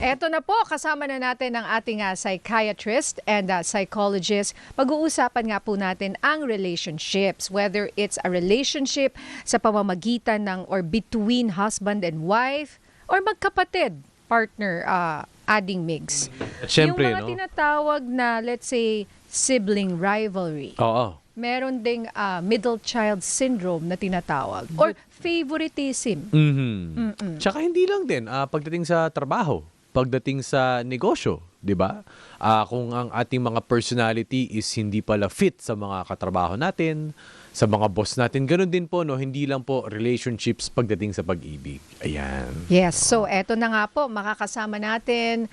Eto na po, kasama na natin ang ating ah, psychiatrist and ah, psychologist. Pag-uusapan nga po natin ang relationships, whether it's a relationship sa pamamagitan ng or between husband and wife or magkapatid, partner, ah, adding mix. At syempre, Yung mga no? tinatawag na, let's say, sibling rivalry. Oo. Meron ding ah, middle child syndrome na tinatawag or favoritism. Mhm. Tsaka hindi lang din ah, pagdating sa trabaho, pagdating sa negosyo, 'di ba? Ah, kung ang ating mga personality is hindi pala fit sa mga katrabaho natin, sa mga boss natin, ganun din po no, hindi lang po relationships pagdating sa pag-ibig. Ayan. Yes, so eto na nga po, makakasama natin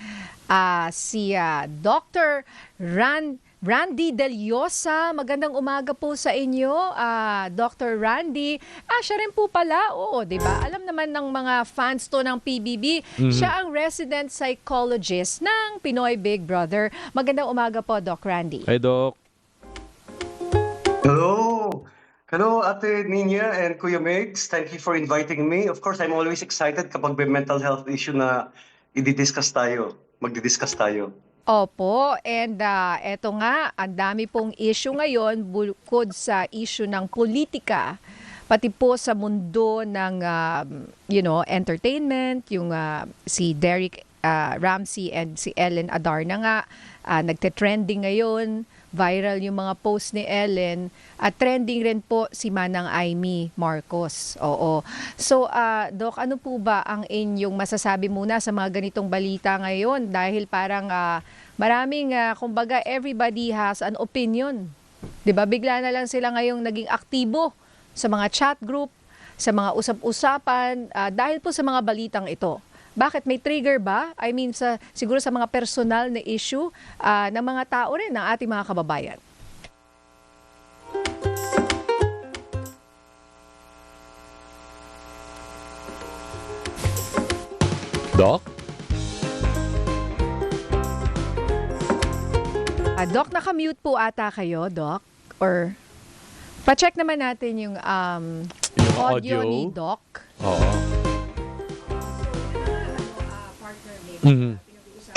ah, si ah, Dr. Ran Randy Deliosa. Magandang umaga po sa inyo, ah, Dr. Randy. Ah, siya rin po pala, oo, di ba? Alam naman ng mga fans to ng PBB, siya ang resident psychologist ng Pinoy Big Brother. Magandang umaga po, Doc Randy. Hey, Doc. Hello. Hello, Ate Nina and Kuya Megs. Thank you for inviting me. Of course, I'm always excited kapag may mental health issue na i-discuss tayo. Magdi-discuss tayo. Opo, and ah, eto nga, ang dami pong issue ngayon bukod sa issue ng politika, pati po sa mundo ng um, you know, entertainment, yung ah, si Derek ah, Ramsey and si Ellen Adarna nga ah, nagte-trending ngayon, viral yung mga post ni Ellen at trending rin po si Manang Aimee Marcos. Oo. So, ah, Doc, ano po ba ang inyong masasabi muna sa mga ganitong balita ngayon? Dahil parang ah, maraming, ah, kumbaga, everybody has an opinion. ba Bigla na lang sila ngayong naging aktibo sa mga chat group, sa mga usap-usapan, ah, dahil po sa mga balitang ito. Bakit may trigger ba? I mean, sa, siguro sa mga personal na issue ah, ng mga tao rin, ng ating mga kababayan. Doc? Ah, Doc, naka-mute po ata kayo, Doc? Or pa-check naman natin yung um, Yung audio, audio? ni Doc. Oo.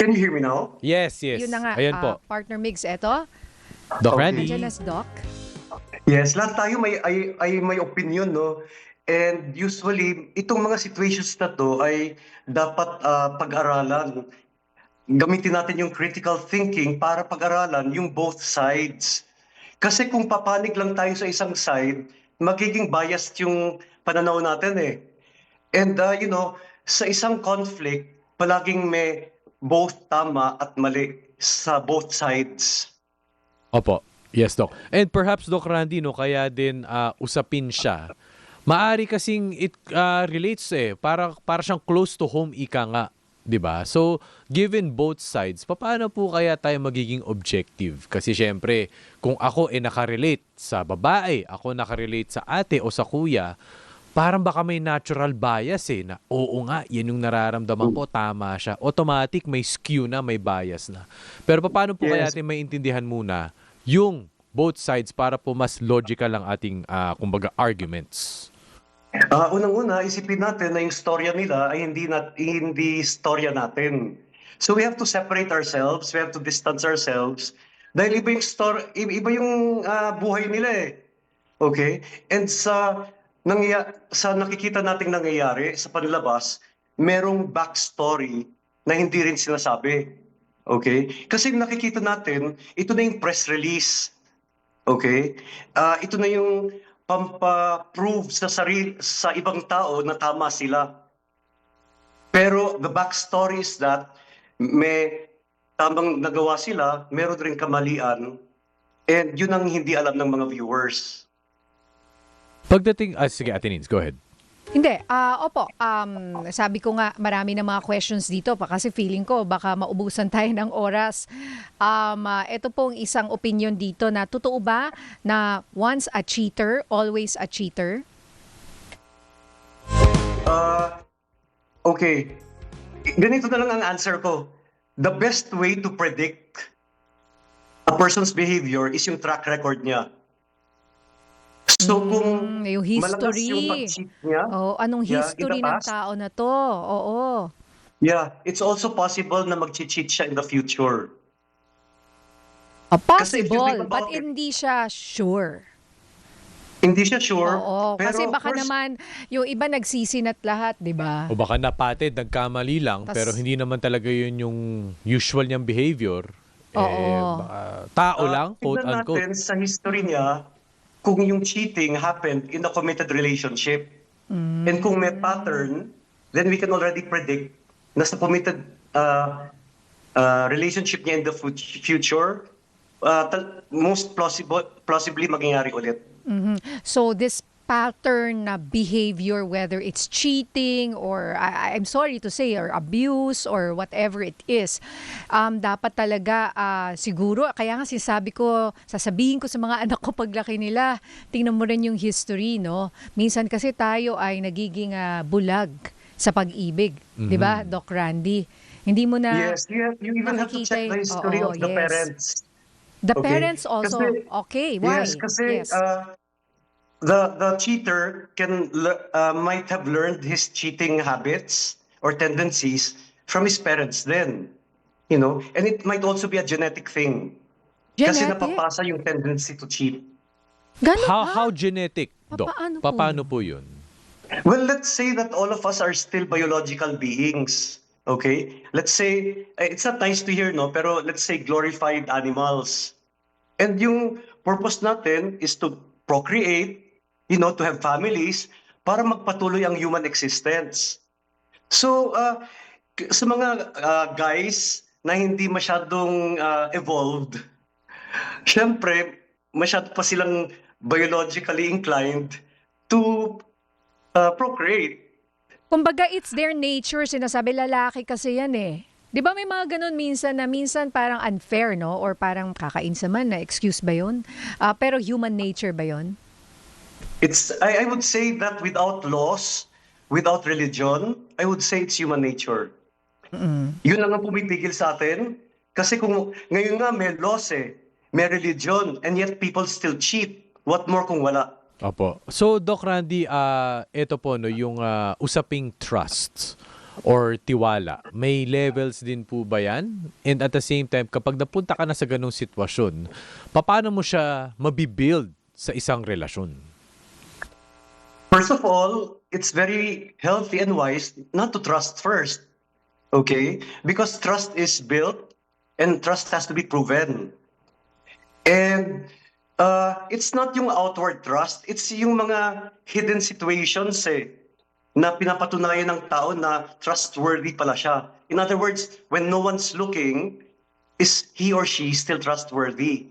Can you hear me now? Yes, yes. Yun na nga, Ayan ah, po. partner mix. Eto, Doc Okay. Randy. nandiyan na si Doc. Yes, lahat tayo may ay, ay may opinion, no? And usually, itong mga situations na to ay dapat ah, pag-aralan. Gamitin natin yung critical thinking para pag-aralan yung both sides. Kasi kung papanig lang tayo sa isang side, magiging biased yung pananaw natin eh. And uh, you know, sa isang conflict, palaging may both tama at mali sa both sides. Opo. Yes, Doc. And perhaps, Doc Randy, no, kaya din ah, usapin siya. Maari kasing it ah, relates eh. Para, para siyang close to home ika nga. 'di ba? So, given both sides, paano po kaya tayo magiging objective? Kasi syempre, kung ako eh nakarelate sa babae, ako nakarelate sa ate o sa kuya, parang baka may natural bias eh, na oo nga, yan yung nararamdaman ko, tama siya. Automatic, may skew na, may bias na. Pero paano po kaya Yes. natin maintindihan muna yung both sides para po mas logical ang ating, ah, kumbaga, arguments? Ah, unang-una, isipin natin na yung storya nila ay hindi nat hindi storya natin. So we have to separate ourselves, we have to distance ourselves dahil iba yung story, iba yung ah, buhay nila eh. Okay? And sa nangya, sa nakikita nating nangyayari sa panlabas, merong backstory na hindi rin sinasabi. Okay? Kasi nakikita natin, ito na yung press release. Okay? Ah, ito na yung pampa-prove sa sarili sa ibang tao na tama sila. Pero the backstory is that may tamang nagawa sila, meron rin kamalian, and yun ang hindi alam ng mga viewers. Pagdating, ah, sige, Ate Nins, go ahead. Hindi, ah opo, um, sabi ko nga marami na mga questions dito pa kasi feeling ko baka maubusan tayo ng oras. Um, ah, ito pong isang opinion dito na totoo ba na once a cheater, always a cheater? Ah, okay. Ganito na lang ang answer ko. The best way to predict a person's behavior is yung track record niya. So kung Mm, yung malakas yung history. pag-cheat niya, Oh, anong Yeah, history the ng tao na to? Oo. Yeah, it's also possible na mag-cheat siya in the future. You possible, but it- hindi siya sure. Hindi siya sure. Oo, pero kasi baka course, naman yung iba nagsisinat lahat, 'di ba? O baka napatid, nagkamali lang, Tas- pero hindi naman talaga yun yung usual niyang behavior. Eh, Oo. baka tao ah, lang, quote tignan natin sa history niya kung yung cheating happened in a committed relationship. Mm. And kung may pattern, then we can already predict na sa committed uh, uh, relationship niya in the fut- future, uh, most plausible, plausibly mangyayari ulit. Mhm. So this pattern na behavior whether it's cheating or I, I'm sorry to say or abuse or whatever it is um dapat talaga ah, siguro kaya nga sinasabi ko sasabihin ko sa mga anak ko paglaki nila tingnan mo rin yung history no minsan kasi tayo ay nagiging ah, bulag sa pag-ibig di ba Doc Randy hindi mo na yes, you, have, you even have to check the history Oo, of the yes. parents. the Okay. parents also Kasi- okay why Yes, kasi Yes. uh, the the cheater can uh, might have learned his cheating habits or tendencies from his parents then. You know, and it might also be a genetic thing. Kasi Genetic? napapasa yung tendency to cheat. Ganun How, ba? how genetic, Doc? Papaano po Paano po yun? Well, let's say that all of us are still biological beings. Okay? Let's say, eh, it's not nice to hear, no? Pero let's say glorified animals. And yung purpose natin is to procreate, you know, to have families, para magpatuloy ang human existence. So, uh, sa mga uh, guys na hindi masyadong uh, evolved, syempre, masyado pa silang biologically inclined to uh, procreate. Kumbaga, it's their nature. Sinasabi lalaki kasi yan eh. Di ba may mga ganun minsan na minsan parang unfair, no? Or parang kakainsaman na, excuse ba yun? Ah, pero human nature ba yun? It's I, I would say that without laws, without religion, I would say it's human nature. Yun lang ang pumipigil sa atin. Kasi kung ngayon nga may laws eh, may religion, and yet people still cheat. What more kung wala? Opo. So, Doc Randy, ah ito po, no, yung ah, usaping trust or tiwala, may levels din po ba yan? And at the same time, kapag napunta ka na sa ganong sitwasyon, paano mo siya mabibuild sa isang relasyon? First of all, it's very healthy and wise not to trust first. Okay? Because trust is built and trust has to be proven. And uh, it's not yung outward trust, it's yung mga hidden situations eh, na pinapatunayan ng tao na trustworthy pala siya. In other words, when no one's looking, is he or she still trustworthy?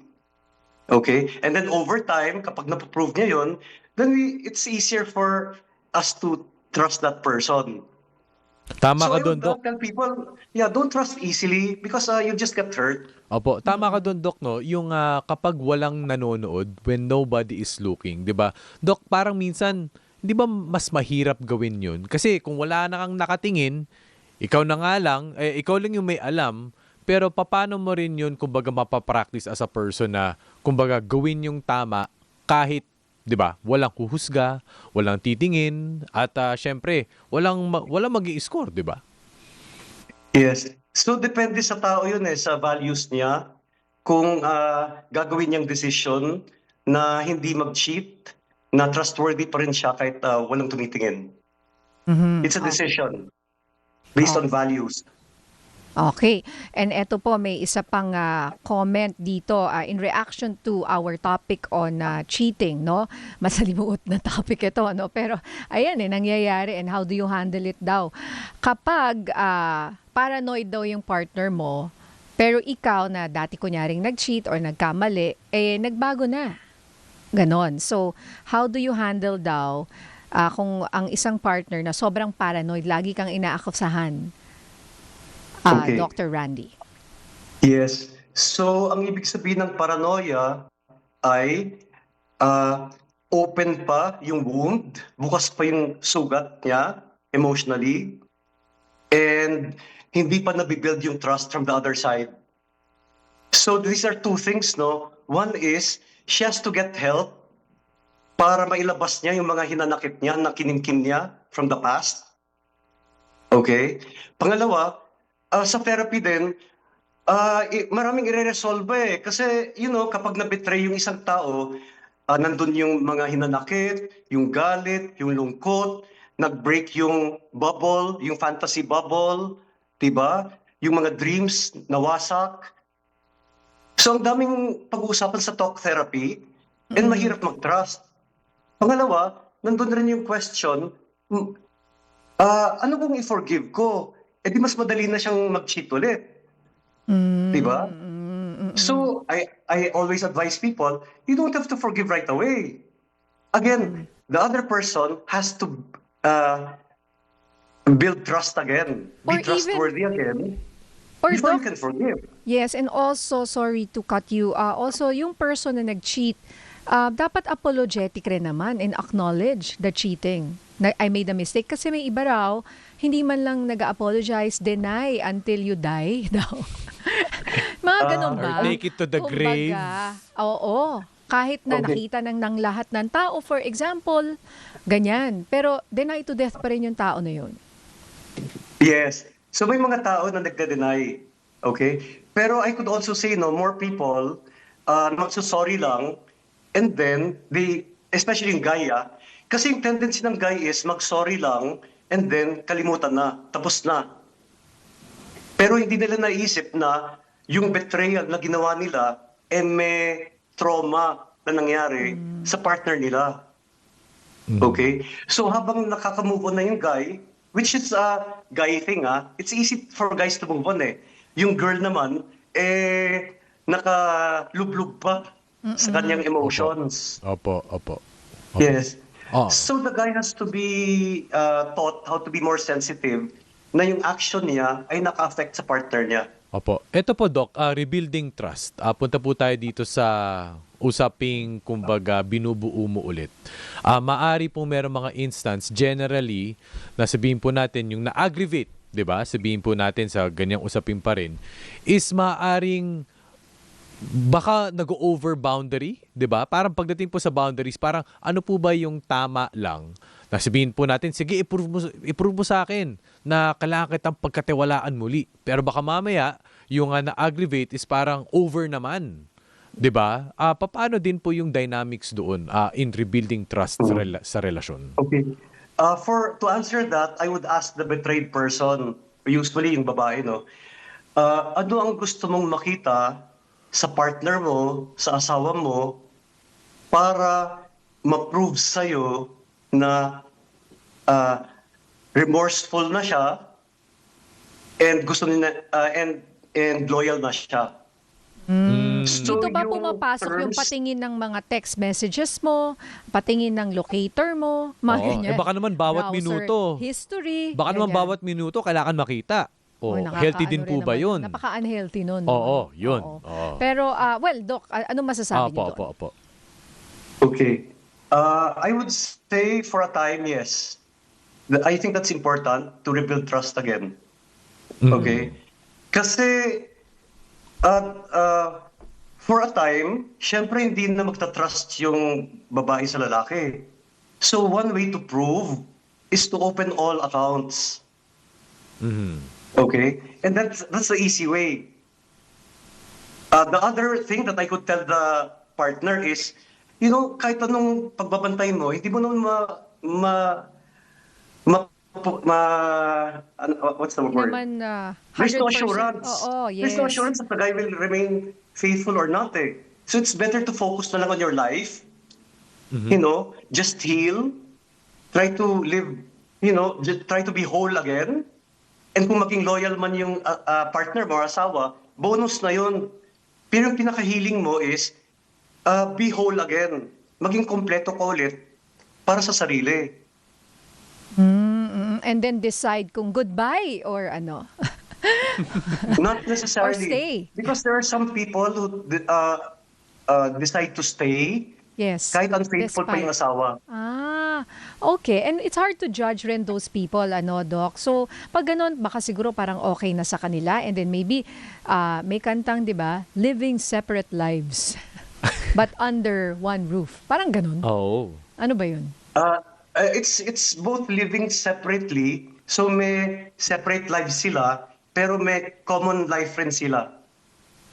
Okay? And then over time, kapag napaprove niya yun, then we, it's easier for us to trust that person. Tama so ka doon, Doc. tell people, yeah, don't trust easily because uh, you just get hurt. Opo, tama ka doon, Doc, no? Yung ah, kapag walang nanonood, when nobody is looking, di ba? Doc, parang minsan, di ba mas mahirap gawin yun? Kasi kung wala na kang nakatingin, ikaw na nga lang, eh, ikaw lang yung may alam, pero paano mo rin yun, kumbaga, mapapractice as a person na, kumbaga, gawin yung tama kahit 'di ba? Walang huhusga, walang titingin at ah, syempre, walang ma- walang magi-score, 'di ba? Yes. So depende sa tao yun eh, sa values niya. Kung ah, gagawin niyang decision na hindi mag-cheat, na trustworthy pa rin siya kahit ah, walang tumitingin. It's a decision based on values. Okay. And eto po, may isa pang ah, comment dito ah, in reaction to our topic on ah, cheating, no? Masalimuot na topic ito, no? Pero ayan eh, nangyayari and how do you handle it daw? Kapag ah, paranoid daw yung partner mo, pero ikaw na dati kunyaring nag-cheat or nagkamali, eh nagbago na. Ganon. So, how do you handle daw ah, kung ang isang partner na sobrang paranoid, lagi kang inaakusahan? Ah, Okay. Dr. Randy. Yes. So, ang ibig sabihin ng paranoia ay ah, open pa yung wound, bukas pa yung sugat niya emotionally, and hindi pa nabibuild yung trust from the other side. So, these are two things, no? One is, she has to get help para mailabas niya yung mga hinanakit niya, na kinimkim niya from the past. Okay? Pangalawa, ah, sa therapy din, i- maraming ire-resolve eh. Kasi, you know, kapag na-betray yung isang tao, ah, nandun yung mga hinanakit, yung galit, yung lungkot, nag-break yung bubble, yung fantasy bubble, diba? Yung mga dreams nawasak. So, ang daming pag-uusapan sa talk therapy and mahirap mag-trust. Pangalawa, nandun rin yung question, ah, ano kung i-forgive ko? Eh di mas madali na siyang mag-cheat ulit. Mm, Di ba? mm, mm, mm. So, I, I always advise people, you don't have to forgive right away. Again, the other person has to uh, build trust again, Or be even- trustworthy again, Or before you Doc, can forgive. Yes, and also, sorry to cut you, uh, also yung person na nag-cheat, uh, dapat apologetic rin naman and acknowledge the cheating. Na, I made a mistake. Kasi may iba raw, hindi man lang nag-apologize, deny until you die daw. Mga ganun Ah, ba? or take it to the grave. Oo. Kahit na Okay. nakita ng, ng lahat ng tao, for example, ganyan. Pero deny to death pa rin yung tao na yun. Yes. So may mga tao na nagde-deny. Okay? Pero I could also say, no, more people, uh, not so sorry lang, and then, they, especially guy, ah, kasi yung tendency ng guy is mag-sorry lang, and then kalimutan na, tapos na. Pero hindi nila naisip na yung betrayal na ginawa nila, eh may trauma na nangyari sa partner nila. Okay? So habang nakaka-move on na yung guy, which is a guy thing ah, it's easy for guys to move on eh. Yung girl naman, eh, nakalublog pa sa kanyang emotions. Opo, opo. opo. Yes. Oh. So the guy has to be uh, taught how to be more sensitive na yung action niya ay naka-affect sa partner niya. Opo. Ito po, Doc, ah, rebuilding trust. Ah, punta po tayo dito sa usaping, kumbaga, binubuo mo ulit. Ah, maari po meron mga instance, generally, na sabihin po natin, yung na-aggravate, di ba? Sabihin po natin sa ganyang usapin pa rin, is maaring baka nag-over boundary, 'di ba? Parang pagdating po sa boundaries, parang ano po ba yung tama lang? Nasabihin po natin, sige, i-prove mo, i-prove mo sa akin na kailangan kitang pagkatiwalaan muli. Pero baka mamaya, yung uh, na-aggravate is parang over naman. 'Di ba? Ah, paano din po yung dynamics doon ah, in rebuilding trust sa, rela- sa relasyon? Okay. Uh, for to answer that, I would ask the betrayed person, usually yung babae, no. Uh, ano ang gusto mong makita sa partner mo, sa asawa mo, para ma-prove sa'yo na uh, remorseful na siya and gusto niya uh, and and loyal na siya. So, Dito ba yung pumapasok yung terms- patingin ng mga text messages mo, patingin ng locator mo, mga Oo. ganyan. Eh, baka naman bawat Browser minuto. History. Baka naman ganyan. bawat minuto kailangan makita. O, Oy, healthy din po rin ba naman. yun? Napaka-unhealthy nun. Oo, yun. Oo. Oo. Pero, ah, well, Doc, ano masasabi Opo, niyo opo, doon? opo. Okay. Uh, I would say for a time, yes. I think that's important to rebuild trust again. Mhm. Okay? Kasi, uh, uh, for a time, syempre hindi na magta-trust yung babae sa lalaki. So one way to prove is to open all accounts. Mhm. Okay? And that's that's the easy way. Uh, the other thing that I could tell the partner is, you know, kahit anong pagbabantay mo, hindi mo naman ma, ma, ma, ma ano, what's the word? naman ah, There's no 100%. assurance. Oo, yes. There's no assurance that the guy will remain faithful or not. Eh. So it's better to focus na lang on your life. You know, just heal. Try to live, you know, just try to be whole again. And kung maging loyal man yung uh, uh, partner mo or asawa, bonus na yun. Pero yung pinaka-healing mo is uh, be whole again. Maging kompleto ka ulit para sa sarili. Mm, and then decide kung goodbye or ano. Not necessarily. Or stay. Because there are some people who uh, uh, decide to stay yes. kahit unfaithful pa despite. yung asawa. Ah, okay. And it's hard to judge rin those people, ano, Doc. So, pag ganun, baka siguro parang okay na sa kanila. And then maybe, ah, may kantang, di ba, living separate lives. but under one roof. Parang ganun. Oo. Ano ba yun? Uh, uh, it's it's both living separately So may separate lives sila, pero may common life friends sila.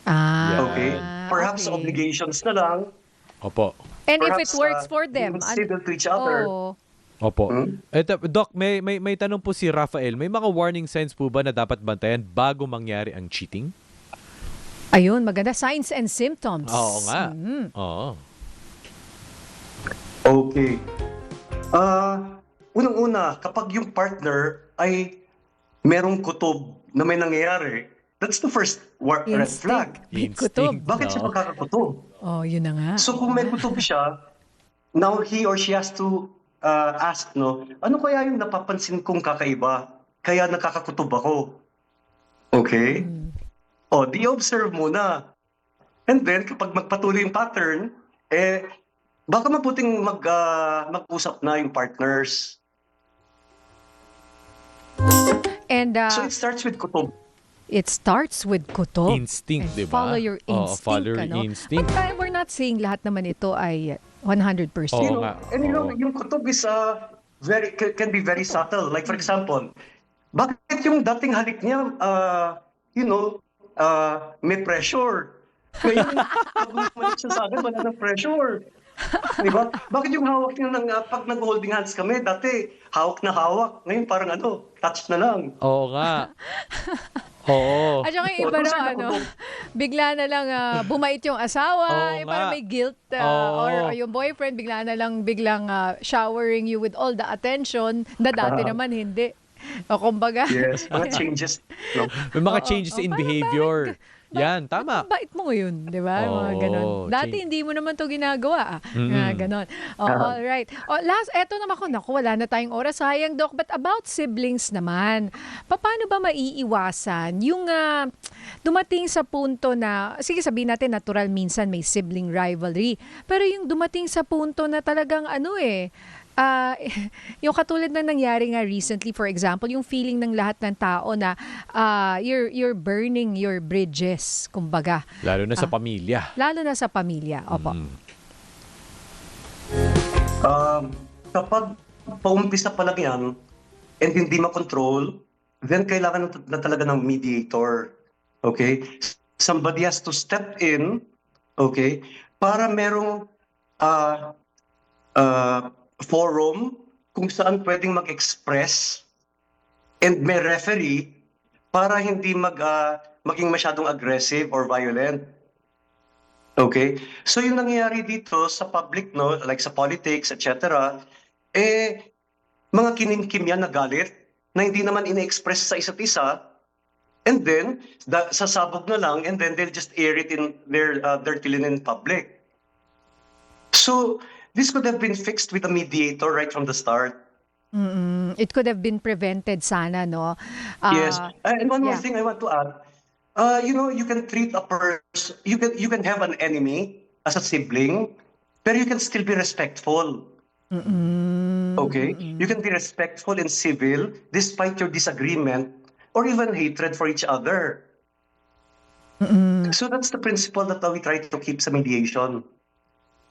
Ah, Okay? Perhaps okay. obligations na lang. Opo. And if it Perhaps, works uh, for them. being an- civil to each other. Oo. Opo. Hmm? Eto, Doc, may, may, may tanong po si Rafael. May mga warning signs po ba na dapat bantayan bago mangyari ang cheating? Ayun, maganda. Signs and symptoms. Oo nga. Mm. Oo. Okay. Ah, unang-una, kapag yung partner ay merong kutob na may nangyayari, that's the first war- red Instinct. flag. May Instinct. kutob. Bakit siya magkakakutob? Oh, yun na nga. So kung may kutob siya, now he or she has to uh, ask, no, ano kaya yung napapansin kong kakaiba? Kaya nakakakutob ako. Okay? Mm. O, di observe muna. And then, kapag magpatuloy yung pattern, eh, baka mabuting mag, ah, mag-usap na yung partners. And uh, So it starts with kutob. It starts with kutob. Instinct, di ba? Follow your instinct. follow your ano? instinct. But uh, we're not saying lahat naman ito ay 100%. Oo you know, nga. and you know, yung kutob is uh, very ca- can be very subtle. Like for example, bakit yung dating halik niya, uh, you know, uh, may pressure? Ngayon, pag bumalik siya sa akin, wala na pressure. Di ba? Bakit yung hawak niya ng, uh, pag nag-holding hands kami, dati hawak na hawak. Ngayon parang ano, touch na lang. Oo nga. Oo. At saka yung iba na ano, bigla na lang ah, bumait yung asawa, Oo yung parang may guilt ah, Oo. or yung boyfriend bigla na lang biglang ah, showering you with all the attention na dati Ah. naman hindi. O kumbaga, Yes, mga changes. No? May mga Oo, changes oo. in Parang- behavior. Ba- Yan, tama. Ang bait mo ngayon, di ba? Mga Oo, ganon. Dati change. hindi mo naman to ginagawa. Ah. Mm. Nga, ganon. Oh, Ah. all right. Oh, last, eto naman ko, naku, wala na tayong oras. Sayang, Doc. But about siblings naman, paano ba maiiwasan yung ah, dumating sa punto na, sige sabihin natin, natural minsan may sibling rivalry. Pero yung dumating sa punto na talagang ano eh, Ah, yung katulad na nangyari nga recently, for example, yung feeling ng lahat ng tao na ah, you're, you're burning your bridges, kumbaga. Lalo na sa Ah. pamilya. Lalo na sa pamilya. Opo. Mm. Um, kapag paumpisa pa lang yan and hindi makontrol, then kailangan na, na talaga ng mediator. Okay? Somebody has to step in, okay, para merong uh, uh, forum kung saan pwedeng mag-express and may referee para hindi mag, ah, maging masyadong aggressive or violent. Okay? So yung nangyayari dito sa public, no, like sa politics, etc., eh, mga kinimkim yan na galit na hindi naman ina-express sa isa't isa, and then, da, sasabog na lang, and then they'll just air it in their uh, dirty linen in public. So, this could have been fixed with a mediator right from the start. Mm-mm. It could have been prevented sana, no? Ah, yes. And one more yeah. thing I want to add. Uh, you know, you can treat a person, you can, you can have an enemy as a sibling, but you can still be respectful. Mm-mm. Okay? You can be respectful and civil despite your disagreement or even hatred for each other. Mm-mm. So that's the principle that we try to keep sa mediation.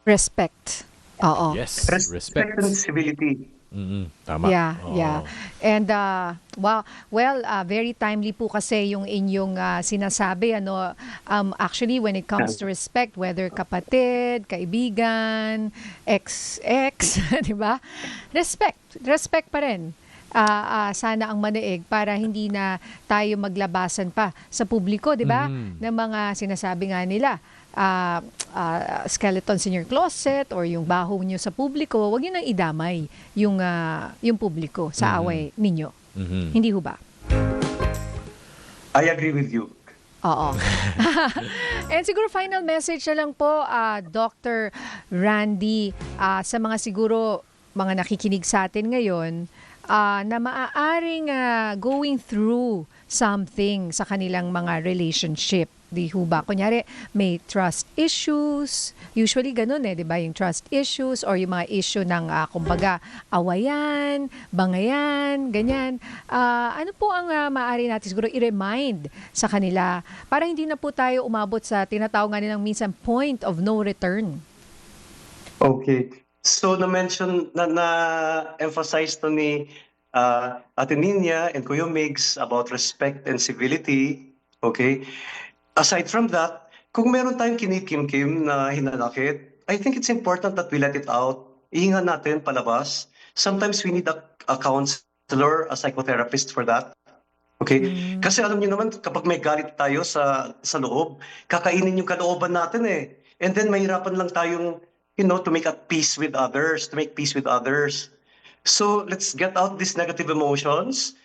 Respect. Oo. Yes, Res- respect. and civility. Mm-mm, Tama. Yeah, Oo. yeah. And uh, wow, well, uh, very timely po kasi yung inyong uh, sinasabi ano um actually when it comes to respect whether kapatid, kaibigan, ex ex, 'di ba? Respect, respect pa rin. Ah, ah, sana ang manaig para hindi na tayo maglabasan pa sa publiko, 'di ba? Mhm. Ng mga sinasabi nga nila ah, ah, skeletons in your closet or yung baho nyo sa publiko, wag yun nang idamay yung, ah, yung publiko sa Mhm. away ninyo. Mhm. Hindi ho ba? I agree with you. Oo. And siguro final message na lang po, ah, Dr. Randy, ah, sa mga siguro mga nakikinig sa atin ngayon, ah, na maaaring ah, going through something sa kanilang mga relationship. Di ho ba? Kunyari, may trust issues. Usually ganun eh, di ba? Yung trust issues or yung mga issue ng, ah, kumbaga, awayan, bangayan, ganyan. Ah, ano po ang ah, maaari natin siguro i-remind sa kanila para hindi na po tayo umabot sa tinatawag nga nilang minsan point of no return. Okay. So na-mention na na-emphasize to ni uh, Ate Nina and Kuya Migs about respect and civility. Okay? Aside from that, kung meron tayong kinikim-kim na hinanakit, I think it's important that we let it out. Ihingan natin palabas. Sometimes we need a, a counselor, a psychotherapist for that. Okay? Kasi alam niyo naman, kapag may galit tayo sa, sa loob, kakainin yung kalooban natin eh. And then mahirapan lang tayong, you know, to make at peace with others, to make peace with others. So let's get out these negative emotions.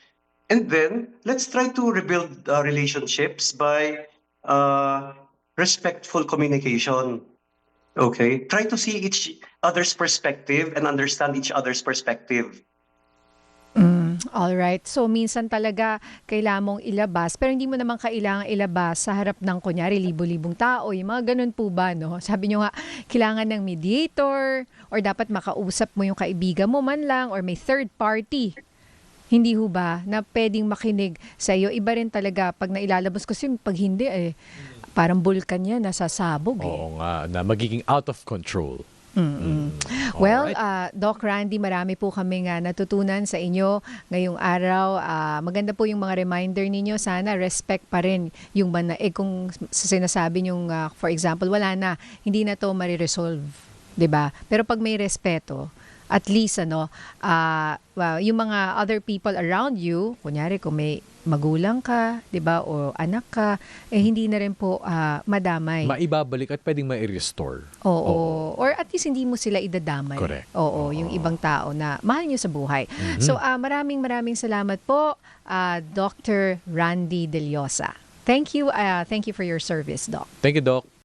And then let's try to rebuild uh, relationships by uh, respectful communication. Okay? Try to see each other's perspective and understand each other's perspective. All right. So minsan talaga kailangan mong ilabas pero hindi mo naman kailangan ilabas sa harap ng kunyari libo-libong tao. Yung mga ganun po ba no? Sabi nyo nga kailangan ng mediator or dapat makausap mo yung kaibigan mo man lang or may third party. Hindi ho ba na pwedeng makinig sa iyo? Iba rin talaga pag nailalabas kasi pag hindi eh parang bulkan yan nasasabog eh. Oo nga, na magiging out of control. Mm-mm. Well, Alright. uh, Doc Randy, marami po kami nga natutunan sa inyo ngayong araw. Ah, maganda po yung mga reminder ninyo. Sana respect pa rin yung bana. Eh kung sinasabi yung, for example, wala na, hindi na to mariresolve. ba? Pero pag may respeto, at least ano, ah, well, yung mga other people around you, kunyari kung may magulang ka, 'di ba, o anak ka, eh hindi na rin po ah, madamay. Maibabalik at pwedeng mai-restore. Oo. Or at least hindi mo sila idadamay. Correct. Oo, yung ibang tao na mahal nyo sa buhay. So, ah, maraming maraming salamat po, ah, Dr. Randy Deliosa. Thank you. ah, thank you for your service, Doc. Thank you, Doc.